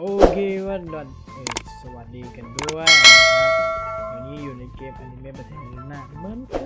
โอเควันดอนเอสวัสดีกันด้วยนะครับวันนี้อยู่ในเกมอนิเมะประเทศหน้าเหมือนเค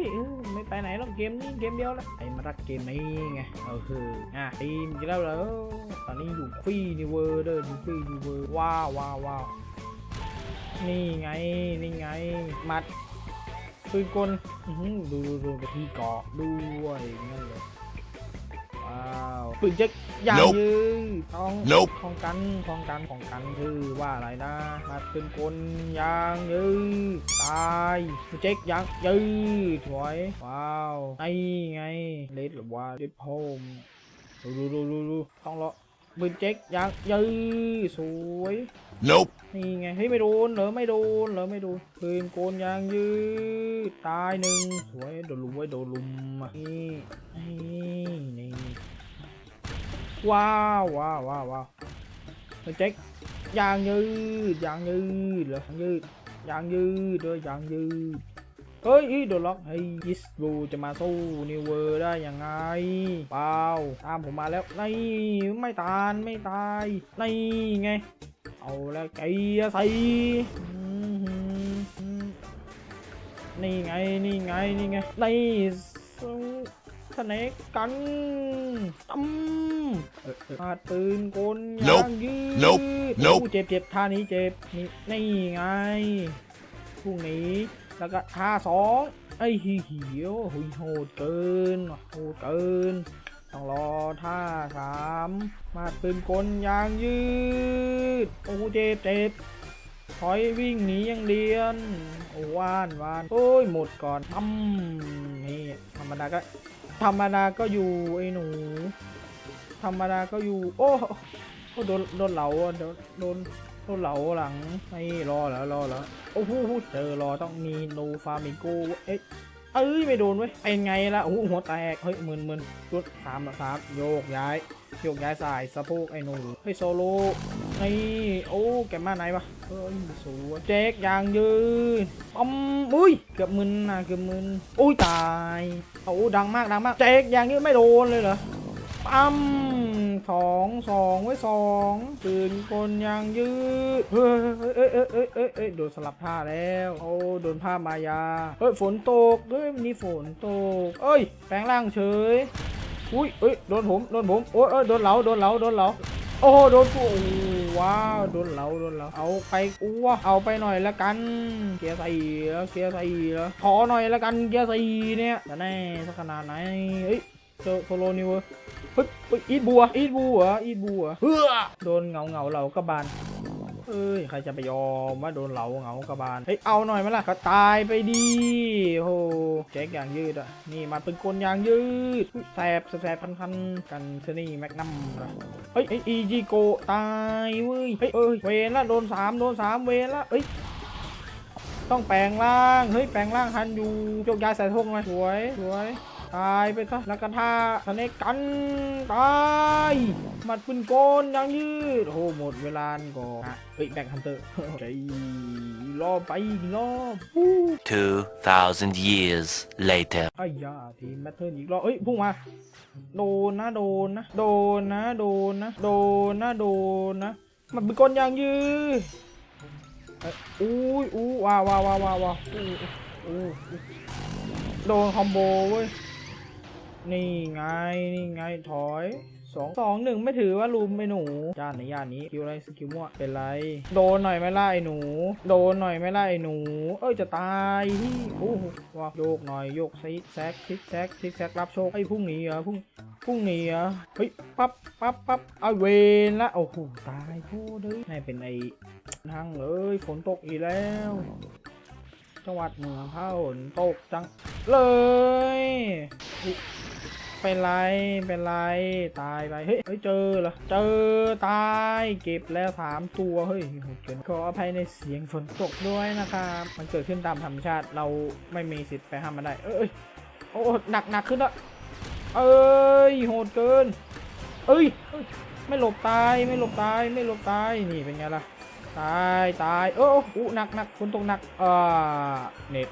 ยเออไม่ไปไหนหรอกเกมนี้เกมเดียวละไอ้มารักเกมนี้ไงเออคืออะทีมกี่แล้วเหรอตอนนี้อยู่ฟรีนิเวอร์เด้ออยู่ฟรีนิเวอร์ว้าวว้าวว้าวนี่ไงนี่ไงมัดปืนกลอนอหือดูดูดูไปที่เกาะด้วยงั้นเลย ว้าวปืนเจ๊กยาง Nope ยืดต้อง Nope ของกันของกันของกันคือว่าอะไรนะมาเป็นคนยางยืดตายเจ๊กยางยืดสวยว้าวไอ้ไงเลดหรือว่าเลดโพมดูดูดูดูดูต้องรอ ปืนเจ๊กยางยืดสวย Nope. นี่ไงเฮ้ยไม่โดนเหรอไม่โดนเหรอไม่โดนปืนโกนยางยืดตายหนึ่งสวยโดนลุมไว้โดนลุมอะนี่นี่นี่ว้าวว้าวว้าวว้าวเฮ้ยเจ๊กยางยืดยางยืดเหรอยางยืดยางยืดเลยยางยืด เฮ้ยอีโดนล็อกเฮ้ยยิสบูจะมาสู้นิวเวอร์ได้ยังไงเปล่าตามผมมาแล้วนี่ไม่ตานไม่ตายนี่ไง เอาแล้วไก่ใส่อื้อหือนี่ไงนี่ไงนี่ไงนี่สเนกกันตั้มเออเออมาดปืนกลยาง Nope ยืด Nope โอ้ Nope เจ็บเจ็บท่านี้เจ็บนี่นี่ไงพรุ่งนี้ แล้วก็ท่าสองไอ้เหีเหียวหุยโหดเกินโหดเกิน ต้องรอท่าสามมาปืนกลยางยืด โอ้เจ็บเจ็บถอยวิ่งหนีอย่างเดียน โอ้ว่านว่านโอ้ยหมดก่อนตั้มนี่ธรรมดาก็ธรรมดาก็อยู่ไอ้หนู ธรรมดาก็อยู่ โอ้โอ้โดนโดนเหลาอะโดนโดนโดน เหลาหลังไม่รอแล้วรอแล้วโอ้โหเจอรอต้องมีโนฟามิโกเอ๊ะเอ้ยไม่โดนเว้ยเป็นไงล่ะโอ้โหหัวแตกเฮ้ยมึนมึนรุดสามสามโยกย้ายโยกย้ายสายสะโพกไอ้หนูเฮ้ยโซโลนี่โอ้แกมาไหนวะเฮ้ยสวยเจ๊กยางยืนปั๊มอุ้ยเกือบมึนนะเกือบมึนอุ้ยตายโอ้ดังมากดังมากเจ๊กยางยืนไม่โดนเลยเหรอปั๊ม สองสองไว้สองปืนกลยางยืดเฮ้ยเอ้ยเอ้ยเอ้ยเอ้ยเอ้ยโดนสลับท่าแล้วโอ้โดนผ้ามายาเฮ้ยฝนตกเฮ้ยวันนี้ฝนตกเอ้ยแปลงร่างเฉยอุ้ยเอ้ยโดนผมโดนผมโอ้ยเอ้ยโดนเหลาโดนเหลาโดนเหลาโอ้โดนกูว้าวโดนเหลาโดนเหลาเอาไปอ้วเอาไปหน่อยละกัน เกียร์สี่แล้วเกียร์สี่แล้วขอหน่อยละกันเกียร์สี่เนี่ยจะแน่สักขนาดไหนเฮ้ยเจอโซโลนิวเวอร์ เฮ้ยเฮ้ยอีทบัว อีทบัว อีทบัวเฮ้อโดนเหงาเหงาเหลากระบาลเอ้ย ใครจะไปยอมว่าโดนเหลาเหงากระบาล เฮ้ย เอาหน่อยไหมล่ะ ก็ตายไปดีโอ้โหแจ็คอย่างยืดอะ นี่มาเป็นกลยางยืดอุ๊ยแสบแสบพันพันๆกันเทนี่แม็กนัมละเฮ้ยไออีจีโกตายเว้ย เฮ้ยเอ้ย เวนละโดนสามโดนสามเวนละเฮ้ยต้องแปลงร่าง เฮ้ย แปลงร่างทันอยู่โยกย้ายใส่ทงเลยสวย สวย ตายไปซะแล้วกันท่าสเนกัน ตายหมัดปืนโกนยังยืดโอ้หหมดเวลาก่อนเฮ้ยแบ็คฮันเตอร์ใจรอไปอีกรอบอู้2,000 years later. ไอ้ยาทีมแบทเทิลอีกรอบเอ้ยพุ่งมาโดนนะโดนนะโดนนะโดนนะโดนนะโดนนะหมัดปืนโกนยังยืดอ้ยอุ้ยอู้ว้าวว้าวว้าวว้าวโดนคอมโบเว้ย นี่ไง นี่ไงถอยสองสองหนึ่งไม่ถือว่าลุมไอหนูจานในย่านนี้คิวอะไรสกิลมั่วเป็นไร โดนหน่อยไม่ไล่ไอ้หนู โดนหน่อยไม่ไล่ไอ้หนู เอ้ยจะตายโอ้โหว้าโยกหน่อยโยกซิกแซกซิกแซกซิกแซกรับโชคไอ้พุ่งหนีเหรอพุ่งพุ่งหนีเหรอเฮ้ยปั๊บปั๊บปั๊บเอาเวนละโอ้โหตายโทษเลยให้เป็นไอ้ทางเลยฝนตกอีกแล้ว จังหวัดเหนือเข้าฝนตกจังเลย เป็นไร เป็นไร ตายไป เฮ้ย เจอเหรอ เจอ ตาย เก็บแล้วสามตัว เฮ้ยโหดเกินขออภัยในเสียงฝนตกด้วยนะครับ มันเกิดขึ้นตามธรรมชาติ เราไม่มีสิทธิ์ไปห้ามมันได้ เอ้ย โอ้หนักหนักขึ้นละเอ้ย โหดเกิน เอ้ยเอ้ยไม่หลบตาย ไม่หลบตาย ไม่หลบตาย นี่เป็นไงล่ะ ตาย ตาย เอออู้หนักหนักฝนตกหนัก อ่า เน็ต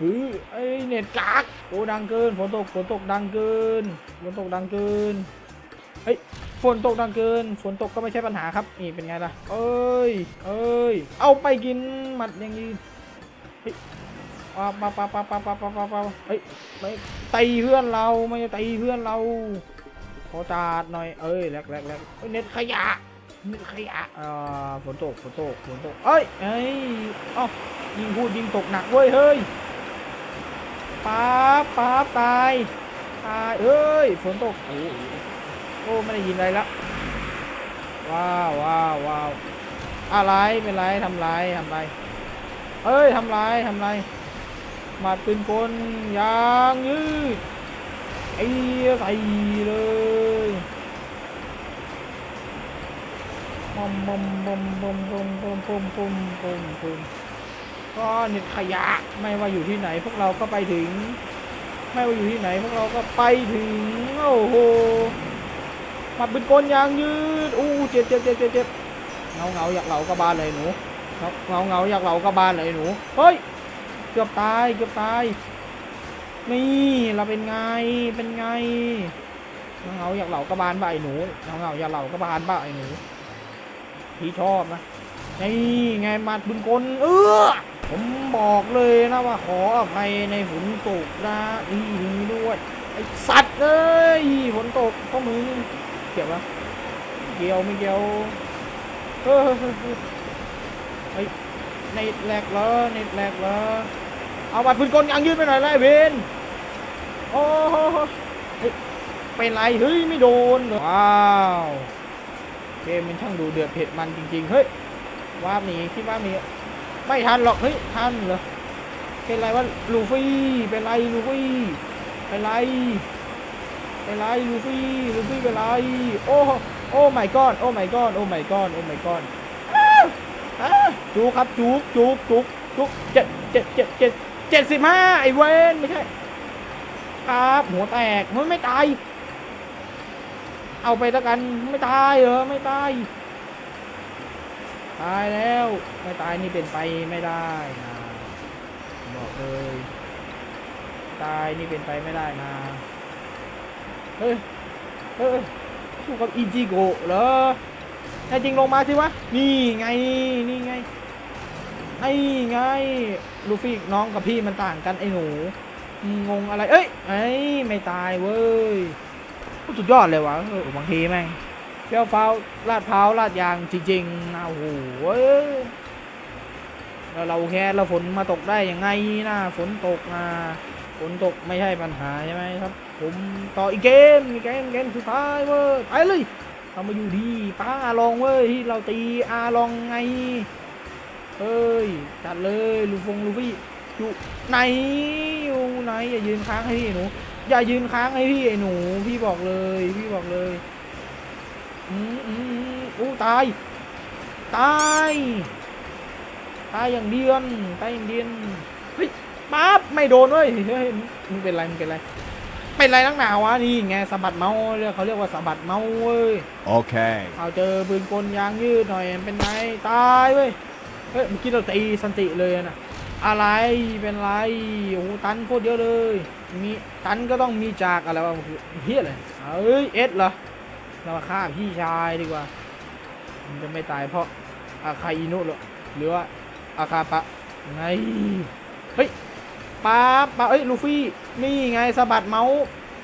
หือไอเน็ตกากโอ้ดังเกินฝนตกฝนตกดังเกินฝนตกดังเกินเฮ้ยฝนตกดังเกินฝนตกก็ไม่ใช่ปัญหาครับนี่เป็นไงล่ะเอ้ยเอ้ยเอาไปกินหมัดอย่างนี้เฮ้ยปาปาปาปาปาปาปาปาปาเฮ้ยไม่ตีเพื่อนเราไม่ตีเพื่อนเราขอจาดหน่อยเอ้ยแลกแลกแลกเอ้ยเน็ตขยะเน็ตขยะอ่าฝนตกฝนตกฝนตกเอ้ยเอ้ยเอ้ายิงพูดยิงตกหนักเว้ยเฮ้ย ป๊าบป๊าบตาย ตายเอ้ย ฝนตก โอ้โอ้ไม่ได้ยินอะไรละ ว้าวว้าวว้าวอะไรเป็นไรทำไรทำไร เอ้ยทำไรทำไร มาปืนกลยางยืดไอ้ใส่เลยมอมมอมมอมมอมมอมมอมมอมมอมมอมมอม ก็เน็ตขยะไม่ว่าอยู่ที่ไหน พวกเราก็ไปถึง ไม่ว่าอยู่ที่ไหน พวกเราก็ไปถึงโอ้โหมาปืนกลยางยืดอู้เจ็บเจ็บเจ็บเจ็บเงาเงาอยากเหลากระบาลเลยหนูเงาเงาเงาอยากเหลากระบาลเลยหนูเฮ้ยเกือบตายเกือบตายนี่เราเป็นไงเป็นไงเงาเงาอยากเหล่ากระบาลบ่าไอ้หนูเงาเงาอยากเหล่ากระบาลบ่าไอ้หนูพี่ชอบนะ นี่ไงมาบุญกลเออผมบอกเลยนะว่าขออภัยในฝนตกนะนี่นี่ด้วยไอสัตว์เอ้ยฝนตกเพราะมึงเกี่ยวปะเกี่ยวไม่เกี่ยวเออเฮ้ยในแหลกเหรอในแหลกเหรอเอาบัตรปืนกลยางยืดไปหน่อยไล่เวนโอ้โหเฮ้ยเป็นไรเฮ้ยไม่โดนว้าวเกมมันช่างดูเดือดเผ็ดมันจริงๆเฮ้ย ว่าบหนีคิดว่าบหนีไม่ทันหรอกเฮ้ยทันเหรอเป็นไรวะลูฟี่เป็นไรลูฟี่เป็นไรเป็นไรลูฟี่ลูฟี่เป็นไรโอ้โอ้ my god โอ้ my god โอ้ my god โอ้ my god อ้อ้าวจุกครับจุกจุกจุกจุกเจ็ดเจ็ดเจ็ดเจ็ดเจ็ดสิบห้าไอเวนไม่ใช่ครับหัวแตกมันไม่ตาย เอาไปแล้วกันไม่ตายเหรอไม่ตาย ตายแล้ว ไม่ตายนี่เป็นไปไม่ได้นะบอกเลย ตายนี่เป็นไปไม่ได้นะ เฮ้ย เฮ้ย สู้กับอิจิโกะเหรอแน่จริงลงมาสิวะ นี่ไง นี่ไง ไอ้ไง ลูฟี่น้องกับพี่มันต่างกันไอ้หนู งงอะไร เอ้ย ไอ้ไม่ตายเว้ย สุดยอดเลยวะเออบางทีแม่ง เปรี้ยวฟ้าวลาดพร้าวลาดยางจริงๆนะโอ้โหเว้ยแล้วเราแค่เราฝนมาตกได้ยังไงนะฝนตกนะฝนตกไม่ใช่ปัญหาใช่ไหมครับ ผมต่ออีกเกมอีกเกมเกมสุดท้ายเว้ยไปเลยเรามาอยู่ดีป้าอาลองเว้ยที่เราตีอาลองไงเอ้ยจัดเลยลูฟงลูฟี่อยู่ไหนอยู่ไหนอย่ายืนค้างให้พี่หนู อย่ายืนค้างให้พี่ไอ้หนู พี่บอกเลย พี่บอกเลย อืมอืมอืมอู้ตาย ตาย ตายอย่างเดียน ตายอย่างเดียน เฮ้ยปั๊บไม่โดนเว้ยเฮ้ยมึงเป็นไรมึงเป็นไร เป็นไรนักหนาวะนี่ไงสะบัดเมาส์เรียกเขาเรียกว่าสะบัดเมาส์เว้ย Okay. เอาเจอปืนกลยางยืดหน่อยเป็นไงตายเว้ย เฮ้ยเมื่อกี้เราตีสันติเลยนะอะไรเป็นไรโอ้โหตันโคตรเยอะเลย มีตันก็ต้องมีจากอะไรวะเฮียอะไรเอ้ยเอสเหรอ เรามาฆ่าพี่ชายดีกว่า มันจะไม่ตายเพราะอาคาอินุหรอหรือว่าอาคาปะไงเฮ้ยปาปาเอ้ยลูฟี่นี่ไงสะบัดเมาส์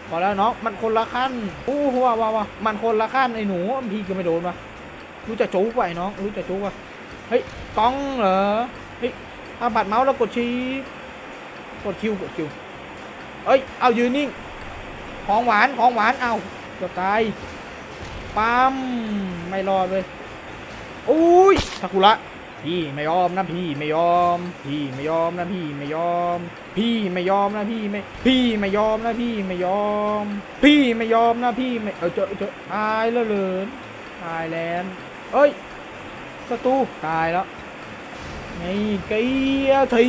พอแล้วน้องมันคนละขั้นโอ้โหว้าวว้ามันคนละขั้นไอ้หนูพี่ก็ไม่โดนวะรู้จะจู๊กไปน้องรู้จะจู๊กวะเฮ้ยกล้องเหรอเฮ้ยถ้าบัดเมาส์แล้วกดชีกดคิวกดคิวเอ้ยเอายืนนิ่งของหวานของหวานเอาจะตาย ปั๊มไม่รอดเลยอุ้ยซากุระพี่ไม่ยอมนะพี่ไม่ยอม พี่ไม่ยอมนะพี่ไม่ยอม พี่ไม่ยอมนะพี่ไม่ พี่ไม่ยอมนะพี่ไม่ยอม พี่ไม่ยอมนะพี่ไม่เออเจอเจอตายแล้วเลินตายแล้วเอ้ยศัตรูตายแล้วไงเกียร์ที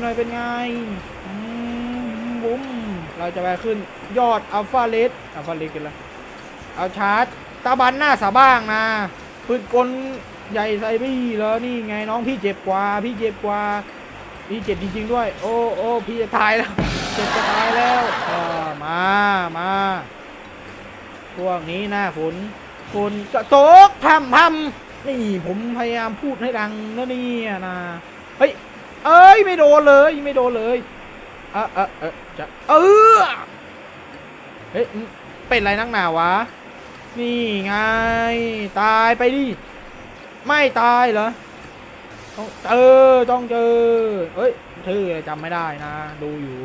หน่อยเป็นไงบุ้มเราจะไปขึ้นยอดอัลฟาเลสอัลฟาเลสกันละเอาชาร์จ ตาบันหน้าสาบ้างนะปืนกลใหญ่ใส่พี่แล้วนี่ไงน้องพี่เจ็บกว่า พี่เจ็บกว่า พี่เจ็บจริงๆด้วย โอ้โอ้พี่จะตายแล้วเจ็บจะตายแล้วเออมามาพวกนี้หน้าฝนคนกระโจกพัมพัมนี่ผมพยายามพูดให้ดังนะนี่นะเฮ้ยเอ้ยไม่โดนเลยไม่โดนเลยเออเออเออจะเออเฮ้ยเป็นไรนักหนาวะ นี่ไง ตายไปดิ ไม่ตายเหรอ ต้องเจอ ต้องเจอ เอ้ยชื่ออะไรจำไม่ได้นะ ดูอยู่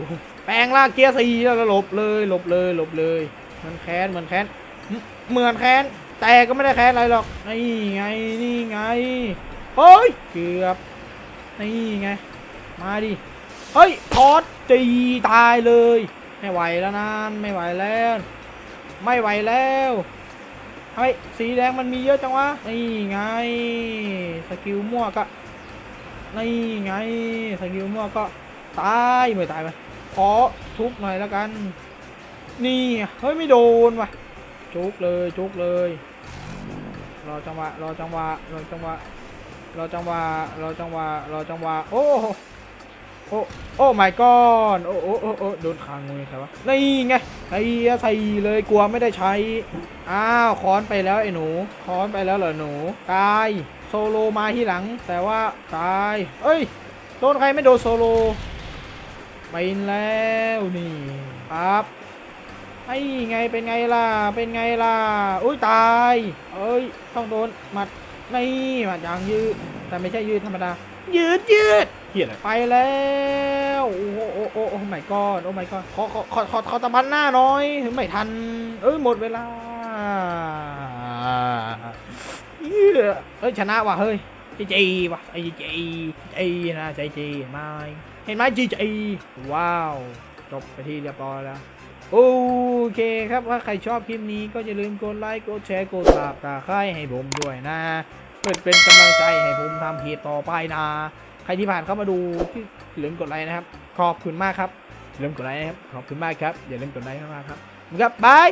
แปลงลางเกียร์สีแล้วหลบเลย หลบเลย หลบเลยมันแค้น เหมือนแค้น เหมือนแค้น แต่ก็ไม่ได้แค้นอะไรหรอก นี่ไง นี่ไง เฮ้ย เกือบ นี่ไง มาดิ เฮ้ยทอดจีตายเลย ไม่ไหวแล้วนะ ไม่ไหวแล้ว ไม่ไหวแล้ว เฮ้ยสีแดงมันมีเยอะจังวะนี่ไงสกิลมั่วก็นี่ไงสกิลมั่วก็ตายไม่ตายไปขอทุกหน่อยแล้วกัน นี่เฮ้ยไม่โดนว่ะจุกเลยจุกเลยรอจังหวะรอจังหวะรอจังหวะรอจังหวะรอจังหวะรอจังหวะโอ้ โอ้โอ้ my god โอ้โอ้โอ้โอ้โดนคางมือใครวะนี่ไงไอ้ใส่เลยกลัวไม่ได้ใช้ อ้าวค้อนไปแล้วไอ้หนูค้อนไปแล้วเหรอหนูตายโซโลมาที่หลัง แต่ว่าตาย เอ้ยโดนใครไม่โดนโซโลไปแล้วนี่ครับไอ้ไงเป็นไงล่ะเป็นไงล่ะอุ้ยตาย เอ้ยต้องโดนหมัดนี่หมัดยางยืดแต่ไม่ใช่ยืดธรรมดา ยืดยืดเฮียอะไรไปแล้วโอ้โหโอ้โหโอ้ไม่กอดโอ้ไม่กอดขอขอขอขอขอตะบันหน้าน่อยถึงไม่ทัน เอ้ยหมดเวลาเหี้ยเอ้ยชนะว่ะเฮ้ยจีจีว่ะไอ้จีจีจีนะใจจีเห็นไหมเห็นไหมจีจีว้าวจบไปที่เรียบร้อยแล้วโอเคครับถ้าใครชอบคลิปนี้ก็อย่าลืมกดไลค์กดแชร์กดติดตามค่ายให้ผมด้วยนะ เพื่อเป็นกำลังใจให้ผมทำเพจต่อไปนะ ใครที่ผ่านเข้ามาดูที่อย่าลืมกดไลค์นะครับ ขอบคุณมากครับอย่าลืมกดไลค์นะครับ ขอบคุณมากครับ อย่าลืมกดไลค์มากครับ ครับบาย